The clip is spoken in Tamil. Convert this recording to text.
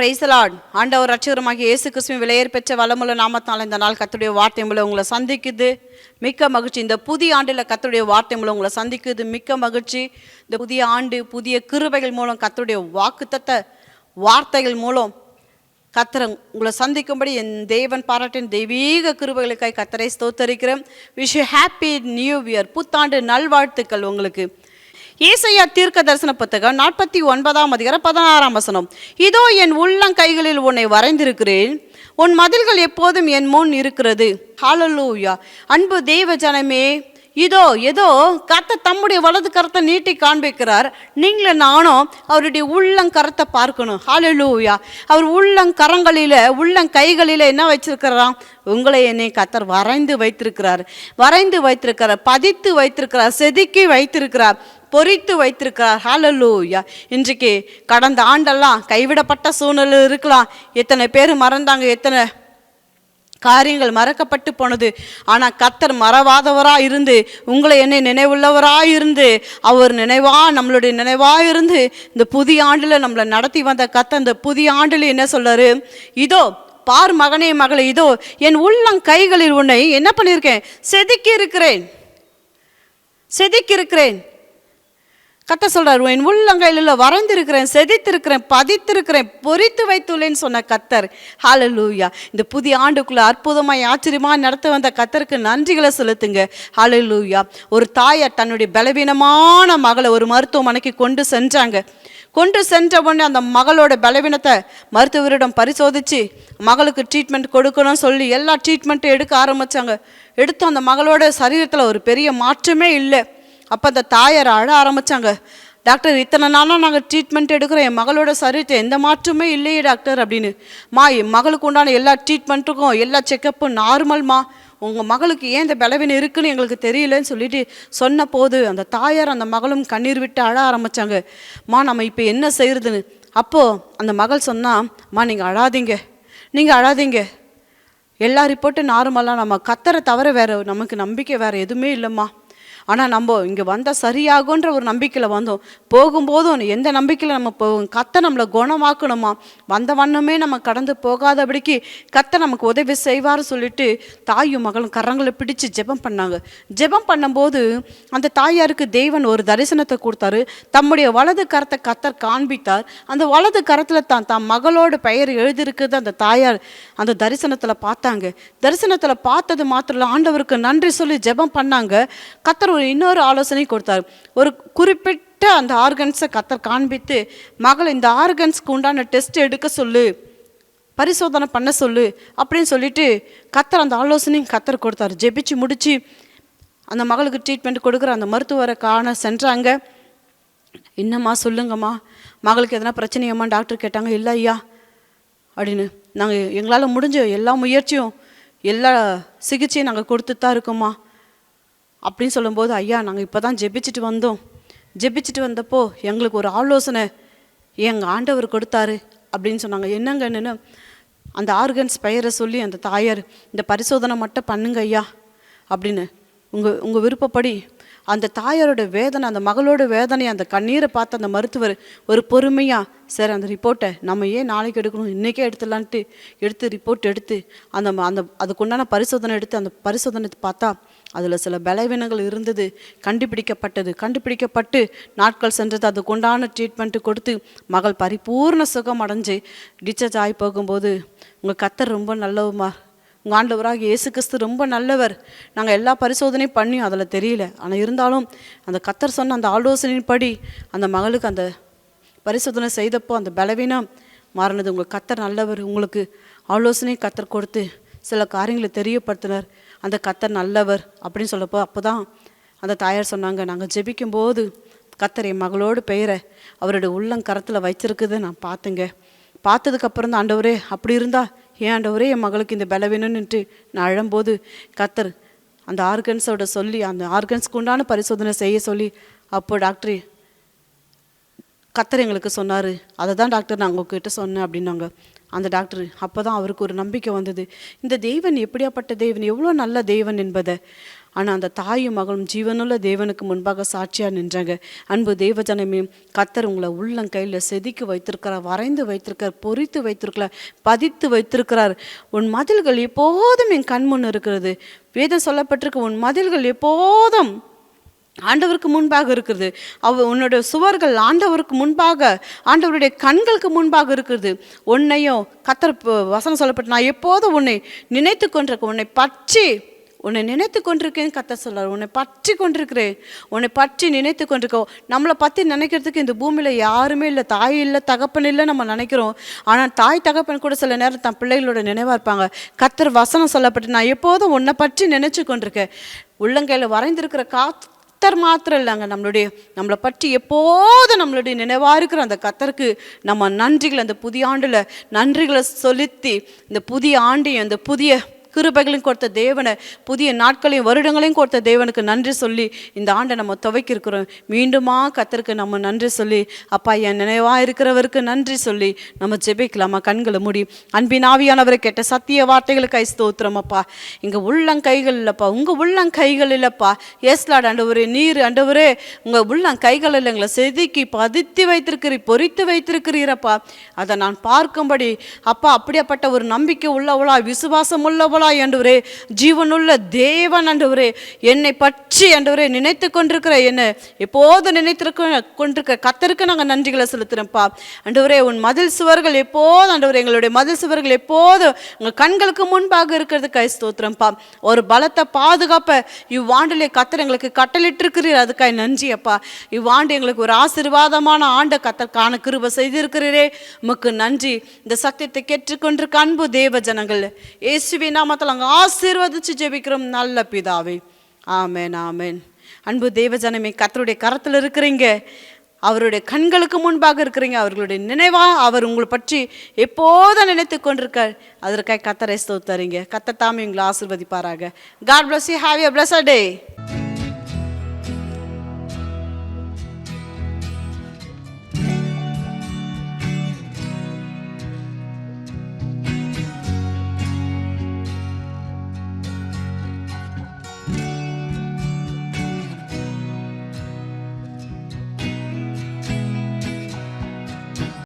பிரைசலாட் ஆண்டவர் ரட்சகரமாகிய இயேசு கிறிஸ்துவின் விலையேற் பெற்ற வளமுள்ள நாமத்தினால் இந்த நாள் கத்துடைய வார்த்தை மூலம் உங்களை சந்திக்குது. மிக்க மகிழ்ச்சி. இந்த புதிய ஆண்டில் கத்துடைய வார்த்தை மூலம் உங்களை சந்திக்குது. மிக்க மகிழ்ச்சி. இந்த புதிய ஆண்டு புதிய கிருபைகள் மூலம் கத்துடைய வாக்குத்தத்த வார்த்தைகள் மூலம் கத்தரை உங்களை சந்திக்கும்படி என் தேவன் பாராட்டின் தெய்வீக கிருபைகளுக்காய் கத்தரை ஸ்தோத்தரிக்கிறேன். விஷ் ஹாப்பி நியூ இயர் புத்தாண்டு நல்வாழ்த்துக்கள் உங்களுக்கு. ஏசையா தீர்க்க தரிசன புத்தகம் நாற்பத்தி ஒன்பதாம் அதிகாரம் பதினாறாம் வசனம். இதோ என் உள்ளங்கைகளில் உன்னை வரைந்திருக்கிறேன். உன் மதில்கள் எப்போதும் என் முன் இருக்கிறது. ஹாலலூயா அன்பு தெய்வ ஜனமே இதோ ஏதோ கத்த தம்முடைய வலது கரத்தை நீட்டி காண்பிக்கிறார். நீங்களும் நானும் அவருடைய உள்ளங்கரத்தை பார்க்கணும். ஹாலலூயா அவர் உள்ளங்கரங்களில் உள்ளங்கைகளில் என்ன வச்சிருக்கிறாராம்? உங்களை என்னை கத்தர் வரைந்து வைத்திருக்கிறார். வரைந்து வைத்திருக்கிறார் பதித்து வைத்திருக்கிறார் செதுக்கி வைத்திருக்கிறார். பொறித்து வைத்திருக்கிறார். ஹalleluya இன்றைக்கு கடந்த ஆண்டெல்லாம் கைவிடப்பட்ட சூழ்நிலை இருக்கலாம். எத்தனை பேர் மறந்தாங்க எத்தனை காரியங்கள் மறக்கப்பட்டு போனது. ஆனால் கத்தர் மறவாதவராக இருந்து உங்களை என்னை நினைவுள்ளவராக இருந்து அவர் நினைவா நம்மளுடைய நினைவாக இருந்து இந்த புதிய ஆண்டில் நம்மளை நடத்தி வந்த கத்தர் இந்த புதிய ஆண்டில் என்ன சொல்றாரு இதோ பார் மகனே மகளே இதோ என் உள்ளங் கைகளில் உன்னை என்ன பண்ணியிருக்கேன்? செதுக்கி இருக்கிறேன் செதுக்கி இருக்கிறேன் கத்த சொல்கிறார் என் உள்ளங்கையில் வரைந்திருக்கிறேன் செதித்திருக்கிறேன் பதித்திருக்கிறேன் பொறித்து வைத்துள்ளேன்னு சொன்ன கத்தர். ஹalleluya இந்த புதிய ஆண்டுக்குள்ள அற்புதமாக ஆச்சரியமாக நடத்த வந்த கத்தருக்கு நன்றிகளை செலுத்துங்க. ஹalleluya ஒரு தாயார் தன்னுடைய பலவீனமான மகளை ஒரு மருத்துவமனைக்கு கொண்டு சென்றாங்க. கொண்டு சென்ற உடனே அந்த மகளோட பலவீனத்தை மருத்துவரிடம் பரிசோதித்து மகளுக்கு ட்ரீட்மெண்ட் கொடுக்கணும்னு சொல்லி எல்லா ட்ரீட்மெண்ட்டும் எடுக்க ஆரம்பித்தாங்க எடுத்து அந்த மகளோட சரீரத்தில் ஒரு பெரிய மாற்றமே இல்லை. அப்போ அந்த தாயார் அழ ஆரம்பித்தாங்க டாக்டர் இத்தனை நாளாக நாங்கள் ட்ரீட்மெண்ட் எடுக்கிறோம் என் மகளோட சரீரத்தை எந்த மாற்றமே இல்லையே டாக்டர் அப்படின்னு. மா என் மகளுக்கு உண்டான எல்லா ட்ரீட்மெண்ட்டுக்கும் எல்லா செக்கப்பும் நார்மல்மா உங்கள் மகளுக்கு ஏன் இந்த பலவீனம் இருக்குன்னு எங்களுக்கு தெரியலன்னு சொல்லிட்டு சொன்ன போது அந்த தாயார் அந்த மகளும் கண்ணீர் விட்டு அழ ஆரம்பித்தாங்க மா நம்ம இப்போ என்ன செய்கிறதுன்னு அப்போது அந்த மகள் சொன்னால் மா நீங்கள் அழாதீங்க. நீங்கள் அழாதீங்க. எல்லா ரிப்போர்ட்டும் நார்மலாக நம்ம கத்தரை தவிர வேறு நமக்கு நம்பிக்கை வேறு எதுவுமே இல்லைம்மா. ஆனால் நம்ம இங்கே வந்தால் சரியாகுன்ற ஒரு நம்பிக்கையில் வந்தோம். போகும்போதும் எந்த நம்பிக்கையில் நம்ம போகும் கத்தை நம்மளை குணமாக்கணுமா? வந்த வண்ணமே நம்ம கடந்து போகாதபடிக்கு கத்தை நமக்கு உதவி செய்வார் சொல்லிட்டு தாயும் மகளும் கரங்களை பிடிச்சு ஜெபம் பண்ணாங்க. ஜெபம் பண்ணும்போது அந்த தாயாருக்கு தேவன் ஒரு தரிசனத்தை கொடுத்தாரு. தம்முடைய வலது கரத்தை கத்தர் காண்பித்தார். அந்த வலது கரத்தில் தான் தான் மகளோட பெயர் எழுதியிருக்குது அந்த தாயார் அந்த தரிசனத்தில் பார்த்தாங்க. தரிசனத்தில் பார்த்தது மாத்திரம் ஆண்டவருக்கு நன்றி சொல்லி ஜெபம் பண்ணாங்க. கத்தர் ஒரு இன்னொரு ஆலோசனை கொடுத்தார். ஒரு குறிப்பிட்ட அந்த ஆர்கன்ஸை கத்தர் காண்பித்து மகள் இந்த ஆர்கன்ஸ்க்கு உண்டான டெஸ்ட் எடுக்க சொல்லு. பரிசோதனை பண்ண சொல்லு. அப்படின்னு சொல்லிட்டு கத்தர் அந்த ஆலோசனையும் கத்தர் கொடுத்தார். ஜெபிச்சு முடித்து அந்த மகளுக்கு ட்ரீட்மெண்ட் கொடுக்குற அந்த மருத்துவரை காண சென்றாங்க. என்னம்மா சொல்லுங்கம்மா. மகளுக்கு எதனா பிரச்சனையம்மா? டாக்டர் கேட்டாங்க. இல்லை ஐயா. அப்படின்னு. நாங்கள் எங்களால் முடிஞ்ச எல்லா முயற்சியும் எல்லா சிகிச்சையும் நாங்கள் கொடுத்துட்டு தான் இருக்கோம்மா. அப்படின்னு சொல்லும்போது ஐயா நாங்கள் இப்போ தான் ஜெபிச்சுட்டு வந்தோம். ஜெபிச்சுட்டு வந்தப்போ எங்களுக்கு ஒரு ஆலோசனை எங்கள் ஆண்டவர் கொடுத்தாரு அப்படின்னு சொன்னாங்க. என்னங்கன்னு அந்த ஆர்கன்ஸ் பெயரை சொல்லி அந்த தாயார் இந்த பரிசோதனை மட்டும் பண்ணுங்க ஐயா அப்படின்னு. உங்கள் உங்கள் விருப்பப்படி அந்த தாயாரோட வேதனை அந்த மகளோட வேதனை அந்த கண்ணீரை பார்த்து அந்த மருத்துவர் ஒரு பொறுமையாக சார் அந்த ரிப்போர்ட்டை நம்ம ஏன் நாளைக்கு எடுக்கணும் இன்றைக்கே எடுத்துடலான்ட்டு எடுத்து ரிப்போர்ட் எடுத்து அந்த அந்த அதுக்குண்டான பரிசோதனை எடுத்து அந்த பரிசோதனை பார்த்தா அதில் சில பலவீனங்கள் இருந்தது கண்டுபிடிக்கப்பட்டது. கண்டுபிடிக்கப்பட்டு நாட்கள் சென்றது அதுக்குண்டான ட்ரீட்மெண்ட்டு கொடுத்து மகள் பரிபூர்ண சுகம் அடைஞ்சு டிஸ்சார்ஜ் ஆகி போகும்போது உங்கள் கத்தர் ரொம்ப நல்லவுமா உங்கள் ஆண்டவராக இயேசு கிறிஸ்து ரொம்ப நல்லவர். நாங்கள் எல்லா பரிசோதனையும் பண்ணியும் அதில் தெரியல. ஆனால் இருந்தாலும் அந்த கத்தர் சொன்ன அந்த ஆலோசனையின்படி அந்த மகளுக்கு அந்த பரிசோதனை செய்தப்போ அந்த பலவீனம் மாறினது. உங்கள் கத்தர் நல்லவர். உங்களுக்கு ஆலோசனை கத்தர் கொடுத்து சில காரியங்களை தெரியப்படுத்தினார். அந்த கத்தர் நல்லவர் அப்படின்னு சொல்லப்போ அப்போ தான் அந்த தாயார் சொன்னாங்க நாங்கள் ஜெபிக்கும்போது கத்தர் என் மகளோடு பெயரை அவருடைய உள்ளங்கரத்தில் வச்சிருக்குது நான் பார்த்தேங்க. பார்த்ததுக்கப்புறம் தான் ஆண்டவரே அப்படி இருந்தால் ஏன் ஆண்டவரே என் மகளுக்கு இந்த பலவீனம்னுட்டு நான் அழும்போது கத்தர் அந்த ஆர்கன்ஸோட சொல்லி அந்த ஆர்கன்ஸ்க்கு உண்டான பரிசோதனை செய்ய சொல்லி அப்போ டாக்டர் கத்தர் எங்களுக்கு சொன்னார். அதை தான் டாக்டர் நான் உங்ககிட்ட சொன்னேன் அப்படின்னாங்க. அந்த டாக்டர் அப்போ தான் அவருக்கு ஒரு நம்பிக்கை வந்தது. இந்த தெய்வன் எப்படியாப்பட்ட தெய்வன் எவ்வளோ நல்ல தெய்வன் என்பதை. ஆனால் அந்த தாயும் மகளும் ஜீவனுள்ள தேவனுக்கு முன்பாக சாட்சியாக நின்றாங்க. அன்பு தேவஜனமே கத்தர் உங்களை உள்ளங்கையில் செதுக்கி வைத்திருக்கிறார் வரைந்து வைத்திருக்கிறார் பொறித்து வைத்திருக்கிறார் பதித்து வைத்திருக்கிறார். உன் மதில்கள் எப்போதும் என் கண் முன் இருக்கிறது. வேதம் சொல்லப்பட்டிருக்கு உன் மதில்கள் எப்போதும் ஆண்டவருக்கு முன்பாக இருக்கிறது அவ உன்னோட சுவர்கள் ஆண்டவருக்கு முன்பாக ஆண்டவருடைய கண்களுக்கு முன்பாக இருக்கிறது உன்னையும் கத்தர் வசனம் சொல்லப்பட்டு நான் எப்போதும் உன்னை நினைத்து கொண்டிருக்கேன் உன்னை பற்றி உன்னை நினைத்து கொண்டிருக்கேன்னு கத்த சொல்றார். உன்னை பற்றி கொண்டிருக்கிறேன். உன்னை பற்றி நினைத்து கொண்டிருக்கோம். நம்மளை பற்றி நினைக்கிறதுக்கு இந்த பூமியில் யாருமே இல்லை. தாய் இல்லை தகப்பன் இல்லை நம்ம நினைக்கிறோம். ஆனால் தாய் தகப்பன் கூட சில நேரம் தன் பிள்ளைகளோட நினைவாக இருப்பாங்க. கத்தர் வசனம் சொல்லப்பட்டு நான் எப்போதும் உன்னை பற்றி நினைச்சு கொண்டிருக்கேன். உள்ளங்கையில் வரைந்திருக்கிற கத்தர் மாத்திரம் இல்லைங்க நம்மளுடைய நம்மளை பற்றி எப்போதும் நம்மளுடைய நினைவாக இருக்கிற அந்த கத்தருக்கு நம்ம நன்றிகளை அந்த புதிய ஆண்டில் நன்றிகளை செலுத்தி இந்த புதிய ஆண்டையும் அந்த புதிய கிருபைகளையும் கொடுத்த தேவனை புதிய நாட்களையும் வருடங்களையும் கொடுத்த தேவனுக்கு நன்றி சொல்லி இந்த ஆண்டை நம்ம துவைக்கிருக்கிறோம் மீண்டுமா கத்தருக்கு நம்ம நன்றி சொல்லி அப்பா என் நினைவாக இருக்கிறவருக்கு நன்றி சொல்லி நம்ம ஜெபிக்கலாமா? கண்களை மூடி அன்பின் ஆவியானவரை கேட்ட சத்திய வார்த்தைகளுக்கு ஸ்தோத்திரம் அப்பா. இங்கே உள்ளங்கைகள் இல்லைப்பா உங்கள் உள்ளங்கைகள் இல்லைப்பா ஏஸ்லாட் ஆண்டவரே நீர் ஆண்டவரே உங்கள் உள்ளங்கைகள் இல்லை எங்களை செதுக்கி பதித்து வைத்திருக்கிறீ பொறித்து வைத்திருக்கிறீரப்பா. அதை நான் பார்க்கும்படி அப்பா அப்படியாப்பட்ட ஒரு நம்பிக்கை உள்ளவளா விசுவாசம் உள்ளவளா ஆண்டவரே ஜீவனுள்ள தேவன் ஆண்டவரே என்னை பற்றி ஆண்டவரே நினைத்து கொண்டிருக்கிற என்ன எப்போதும் நினைத்திருக்க கொண்டிருக்கிற கத்தருக்கு நாங்கள் நன்றிகளை செலுத்துகிறோம்ப்பா ஆண்டவரே உன் மதில் சுவர்கள் எப்போதும் ஆண்டவரே எங்களுடைய மதில் சுவர்கள் எப்போதும் உங்கள் கண்களுக்கு முன்பாக இருக்கிறது கை ஸ்தோத்திரம்ப்பா. ஒரு பலத்தை பாதுகாப்ப இவ்வாண்டிலே கத்தர் எங்களுக்கு கட்டளிட்டிருக்கிறீர் அதுக்காய் நன்றி அப்பா இவ்வாண்டு எங்களுக்கு ஒரு ஆசீர்வாதமான ஆண்டை கத்தர் காண கிருப செய்திருக்கிறீரே. உமக்கு நன்றி. இந்த சத்தியத்தை கேட்டுக்கொண்டிருக்க அன்பு தேவ ஜனங்கள் இயேசுவின் நாமத்தில் அங்கே ஆசீர்வதிச்சு ஜெபிக்கிறோம். நல்ல பிதாவே. ஆமேன் ஆமேன். அன்பு தேவஜனமே கத்தருடைய கரத்தில் இருக்கிறீங்க. அவருடைய கண்களுக்கு முன்பாக இருக்கிறீங்க. அவர்களுடைய நினைவா அவர் உங்களை பற்றி எப்போதும் நினைத்து கொண்டிருக்கார். அதற்காக கத்தரை ஸ்தோத்தரிங்க. கத்த தாமே உங்களை ஆசிர்வதிப்பாராக. God bless you. Have a blessed day